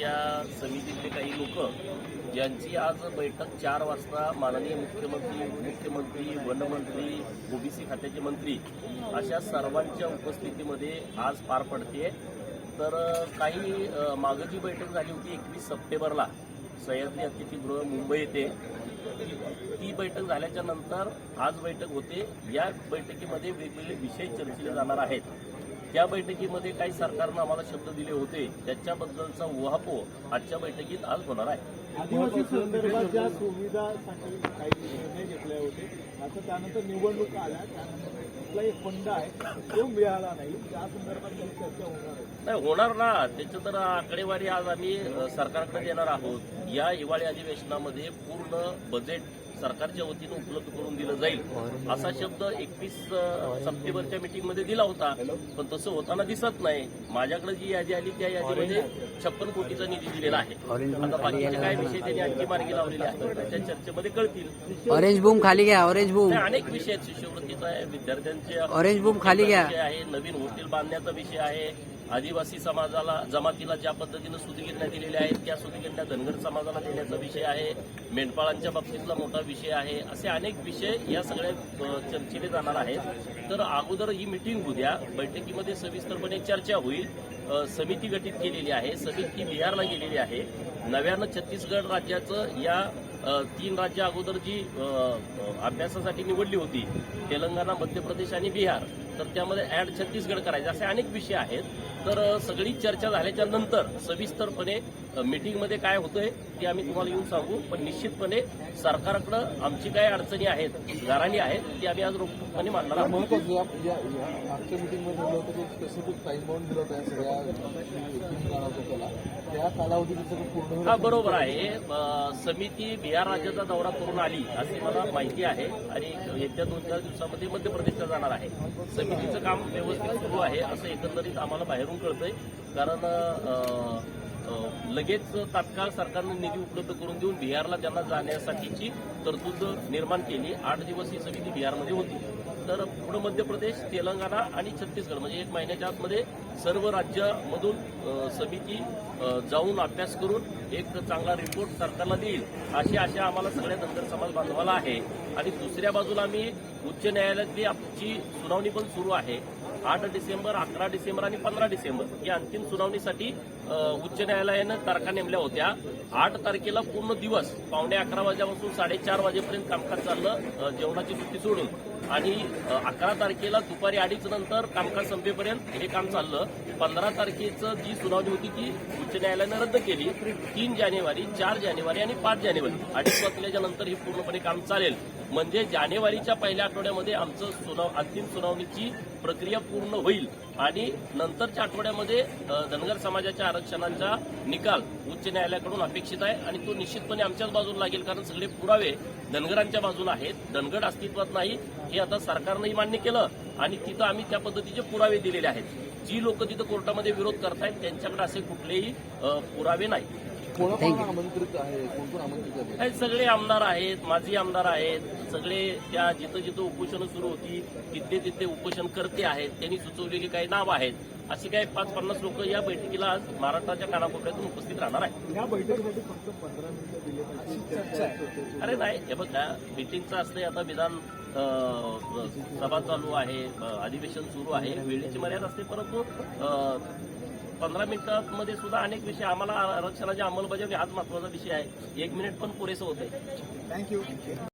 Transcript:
त्या समितीतले काही लोक ज्यांची आज बैठक चार वाजता माननीय मुख्यमंत्री उपमुख्यमंत्री वनमंत्री ओबीसी खात्याचे मंत्री अशा सर्वांच्या उपस्थितीमध्ये आज पार पडते तर काही मागं जी बैठक झाली होती एकवीस सप्टेंबरला सह्याद्री अतिथीगृह मुंबई येथे ती- ती बैठक झाल्याच्यानंतर आज बैठक होते. या बैठकीमध्ये वेगवेगळे विषय चर्चिले जाणार आहेत. त्या बैठकीमध्ये काही सरकारनं आम्हाला शब्द दिले होते. त्याच्याबद्दलचा उहापोह आजच्या बैठकीत आज होणार आहे. आदिवासी संदर्भात ज्या सुविधासाठी काही निर्णय घेतले होते आता त्यानंतर निवडणूक आल्या त्यानंतर कुठला एक फंड आहे तो मिळाला नाही. त्या संदर्भात काही चर्चा होणार आहे. नाही होणार ना. त्याचं तर आकडेवारी आज आम्ही सरकारकडे देणार आहोत. या हिवाळी अधिवेशनामध्ये पूर्ण बजेट सरकारच्या वतीनं उपलब्ध करून दिलं जाईल. असा शब्द एकवीस सप्टेंबरच्या मीटिंगमध्ये दिला होता. पण तसं होताना दिसत नाही. माझ्याकडे जी यादी आली त्या यादीमध्ये छप्पन कोटीचा निधी दिलेला आहे. आता बाकीचे काय विषय त्यांनी आणखी मार्गी लावलेले आहेत त्या चर्चेमध्ये कळतील. ऑरेंज बूम खाली घ्या ऑरेंज बूम अनेक विषय आहेत. शिष्यवृत्तीचा आहे विद्यार्थ्यांचे ऑरेंज बूम खाली घ्या आहे नवीन हॉटेल बांधण्याचा विषय आहे आदिवासी समाजाला जमातीला ज्या पद्धतीनं सुधिगिरण्या दिलेल्या आहेत त्या सुधिगिरण्या धनगर समाजाला देण्याचा विषय आहे. मेंढपाळांच्या बाबतीतला मोठा विषय आहे. असे अनेक विषय या सगळ्या चर्चेले जाणार आहेत. तर अगोदर ही मिटिंग होऊ द्या बैठकीमध्ये सविस्तरपणे चर्चा होईल. समिती गठीत केलेली आहे. समिती बिहारला गेलेली आहे. नव्यानं छत्तीसगड राज्याचं या तीन राज्य अगोदर जी अभ्यासासाठी निवडली होती तेलंगणा मध्य प्रदेश आणि बिहार तर त्यामध्ये ऍड छत्तीसगड करायचे. असे अनेक विषय आहेत. तर सगळी चर्चा झाल्याच्यानंतर सविस्तरपणे मीटिंगमध्ये काय होतंय ते आम्ही तुम्हाला येऊन सांगू. पण निश्चितपणे सरकारकडं आमची काय अडचणी आहेत गाराणी आहेत ती आम्ही आज रोखपणे मांडणार आहोत. मागच्या मीटिंगमध्ये ठरलं होतं की स्पेसिफिक टाइम बाउंड दिलं होतं या सगळ्या मीटिंग होतं त्याला. त्या कालावधीत सगळं पूर्ण होईल. हा बरोबर आहे. समिती बिहार राज्याचा दौरा करून आली अशी मला माहिती आहे. आणि येत्या दोन चार दिवसामध्ये मध्य प्रदेशला जाणार आहे. समितीचं काम व्यवस्थित सुरू आहे असं एकंदरीत आम्हाला बाहेरून कळतंय. कारण लगेच तात्काळ सरकारनं निधी उपलब्ध करून देऊन बिहारला त्यांना जाण्यासाठीची तरतूद निर्माण केली. आठ दिवस ही समिती बिहारमध्ये होती. तर पुढं मध्य प्रदेश तेलंगणा आणि छत्तीसगड म्हणजे एक महिन्याच्या आतमध्ये सर्व राज्यामधून समिती जाऊन अभ्यास करून एक चांगला रिपोर्ट सरकारला देईल अशी आशा आम्हाला सगळ्या धनगर समाज बांधवाला आहे. आणि दुसऱ्या बाजूला आम्ही उच्च न्यायालयातली आमची सुनावणी पण सुरू आहे. आठ डिसेंबर अकरा डिसेंबर आणि पंधरा डिसेंबर या अंतिम सुनावणीसाठी उच्च न्यायालयानं तारखा नेमल्या होत्या. आठ तारखेला पूर्ण दिवस पावणे अकरा वाजेपासून साडेचार वाजेपर्यंत कामकाज चाललं जेवणाची सुट्टी सोडून. आणि अकरा तारखेला दुपारी अडीच नंतर कामकाज संपेपर्यंत हे काम चाललं. पंधरा तारखेचं जी सुनावणी होती ती उच्च न्यायालयानं रद्द केली. तीन जानेवारी चार जानेवारी आणि पाच जानेवारी. अडीच वाजल्याच्या नंतर हे पूर्णपणे काम चालेल. म्हणजे जानेवारीच्या पहिल्या आठवड्यामध्ये आमचं सुनाव अंतिम सुनावणीची प्रक्रिया पूर्ण होईल आणि नंतरच्या आठवड्यामध्ये धनगर समाजाच्या आरक्षणाचा निकाल उच्च न्यायालयाकडून अपेक्षित आहे आणि तो निश्चितपणे आमच्याच बाजूला लागेल कारण सगळे पुरावे धनगरांच्या बाजूला आहेत. धनगड अस्तित्वात नाही हे आता सरकारनंही मान्य केलं आणि तिथं आम्ही त्या पद्धतीचे पुरावे दिलेले आहेत. जी लोक तिथं कोर्टामध्ये विरोध करतायत त्यांच्याकडे असे कुठलेही पुरावे नाही कोणाकोणा आमंत्रित आहे? कोण कोण आमंत्रित आहे? हे सगळे आमदार आहेत माजी आमदार आहेत. सगळे त्या जिथं जिथं उपोषणं सुरू होती तिथले तिथले उपोषण करते आहेत. त्यांनी सुचवलेली काही नावं आहेत. अशी काही पाच पन्नास लोक या बैठकीला आज महाराष्ट्राच्या कानाकोपऱ्यातून उपस्थित राहणार आहेत. या बैठकीसाठी फक्त पंधरा मिनिटं दिले पाहिजे. चर्चा आहे. अरे नाही हे बघा मिटिंगचं असते आता विधान सभा चालू आहे अधिवेशन सुरू आहे वेळेची मर्यादा असते परंतु पंधरा मिनिटांमध्ये सुद्धा अनेक विषय आम्हाला आरक्षणाच्या अंमलबजावणी हाच महत्त्वाचा विषय आहे. एक मिनिट पण पुरेसं होत आहे थँक्यू